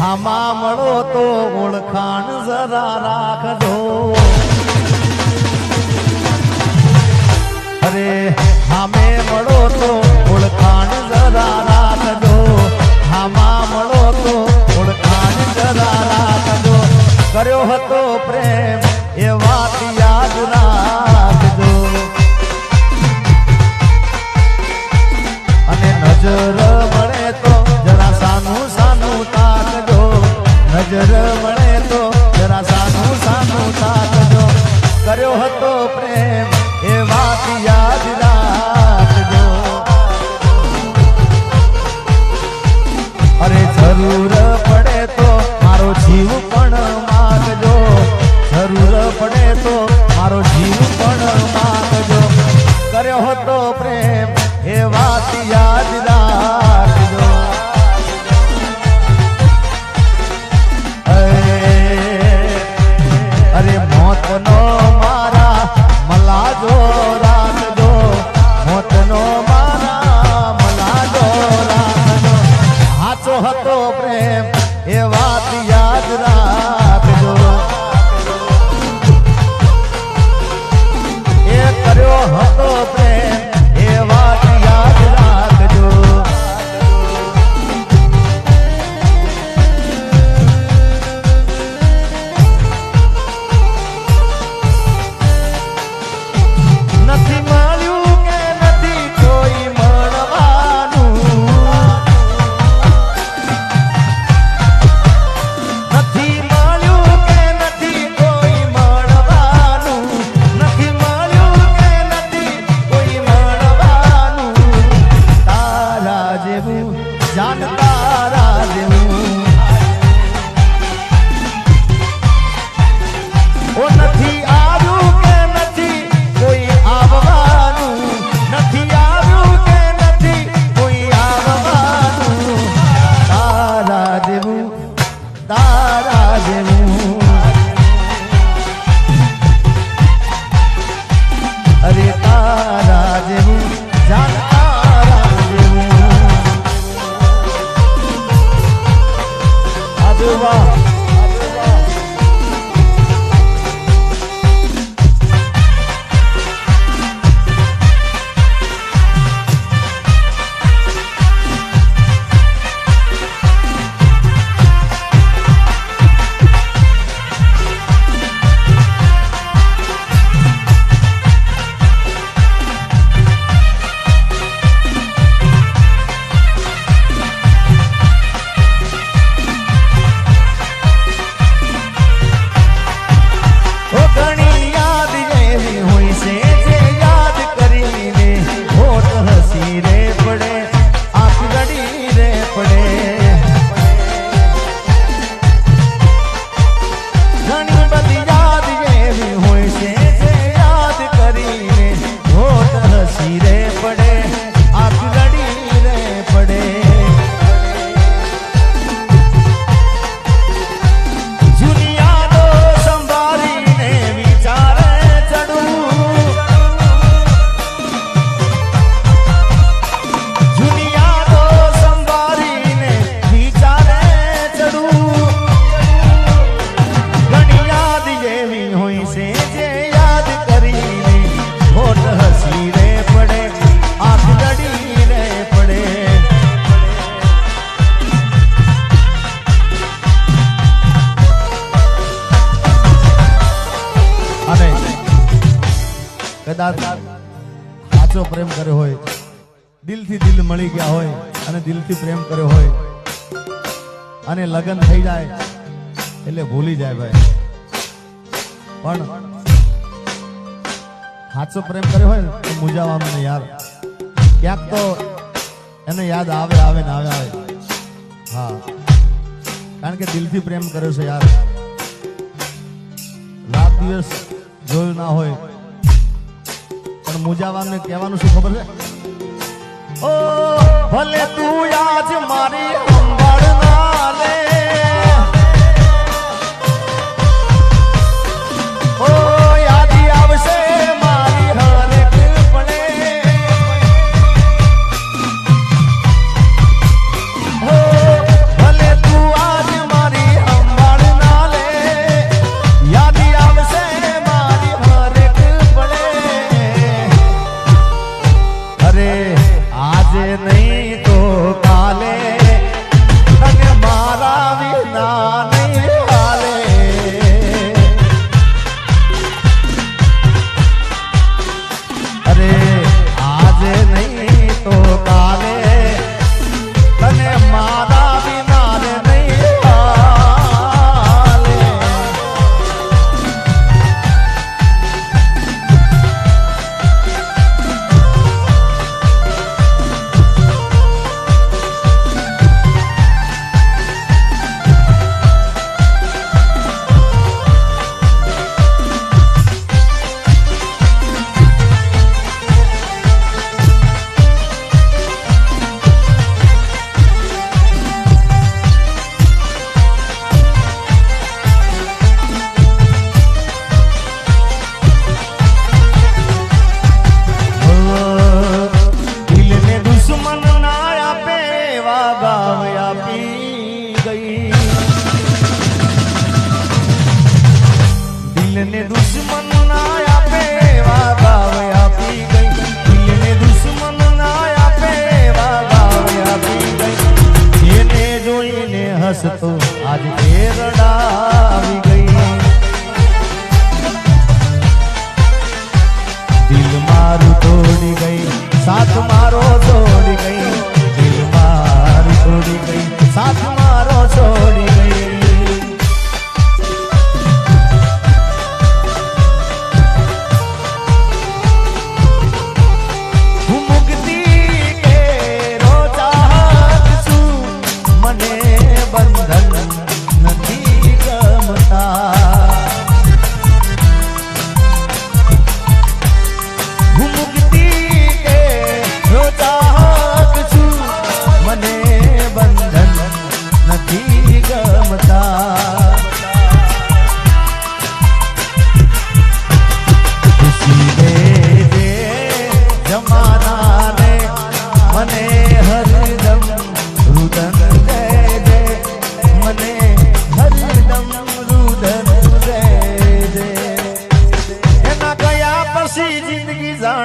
હામાં મળો તો ઓળખાણ જરા રાખજો. અરે હામે મળો તો ઓળખાણ જરા રાખજો. હામાં મળો તો ઓળખાણ જરા રાખજો. કર્યો હતો પ્રેમ એ વાત યાદ રાખજો. અને નજર નજર મળે તો જરા સાનું સાનું તાકજો કર્યો હતો પ્રેમ, એ વાત યાદ રાખજો. અરે જરૂર પડે તો મારો જીવ પણ માગજો. જરૂર પડે તો મારો જીવ પણ માગજો. કર્યો હતો પ્રેમ, એ વાત યાદ મળી ગયા હોય અને દિલથી પ્રેમ કર્યો હોય અને લગ્ન થઈ જાય એટલે ભૂલી જાય ભાઈ. પણ સાચો પ્રેમ કર્યો હોય ને, તો મૂંઝાવાનું ને યાર. ક્યાંક તો એને યાદ આવે આવે ને આવે આવે. હા. કારણ કે દિલથી પ્રેમ કર્યો છે યાર. રાત દિવસ જોયું ના હોય. પણ મુજાવાને કહેવાનું શું ખબર છે? ઓ ભલે તું આજ મારી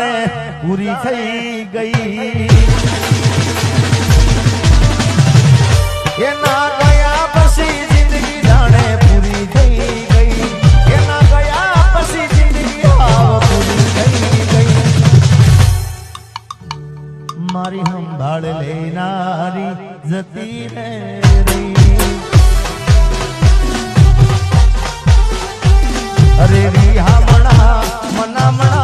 જાણે પૂરી થઈ ગઈ. એના ગયા પછી જિંદગી જાણે પૂરી થઈ ગઈ. એના ગયા પછી જિંદગી આવ પૂરી થઈ ગઈ. મારી સંભાળ લેનારી જતી રહી અરે રી હા મણા મના મણા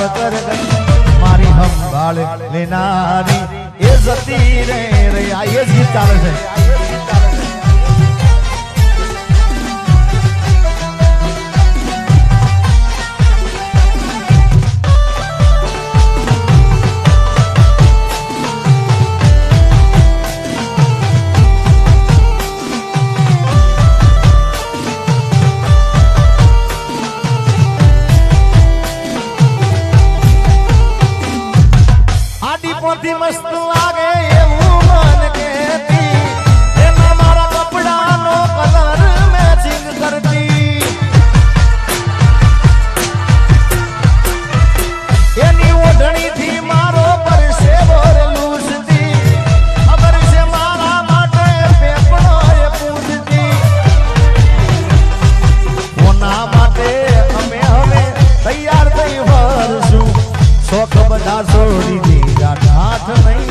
વગર મારી હંભાળ લેનારી એ જતી રે રે આ એ ગીત ચાલે છે. બધી મસ્ત લાગે એવું મન કેતી મારા માટે પેપડો એ પૂજતી કોના માટે અમે તૈયાર થઈ વરશું શોખ બધા છોડી દે હાથ નહીં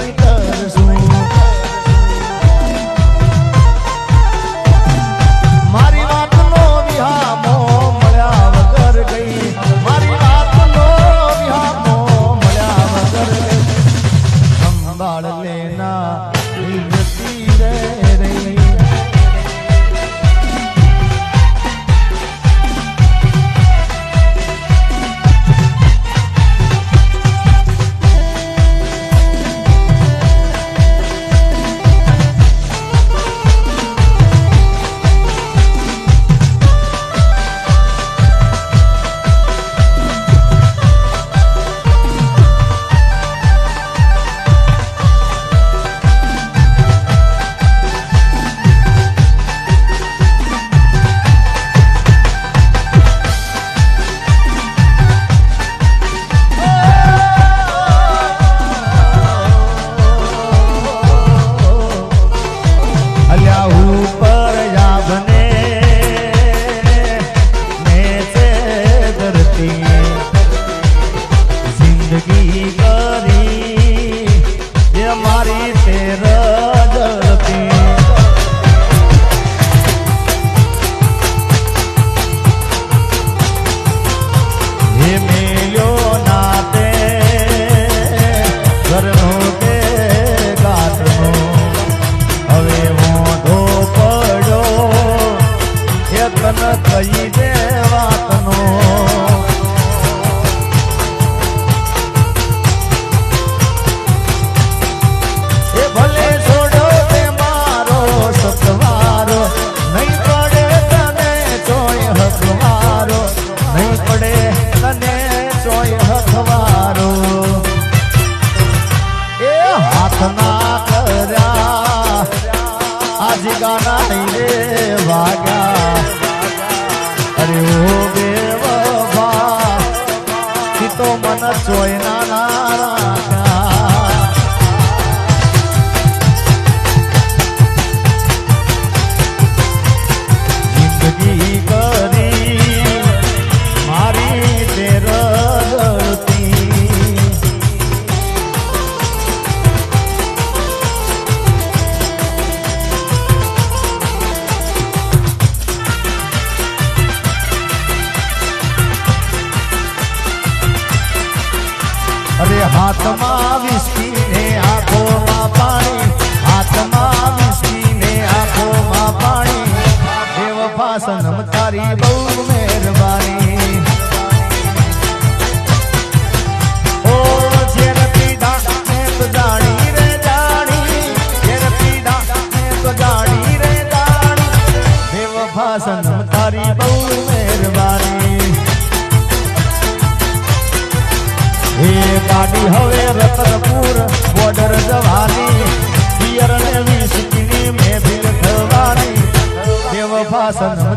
सनम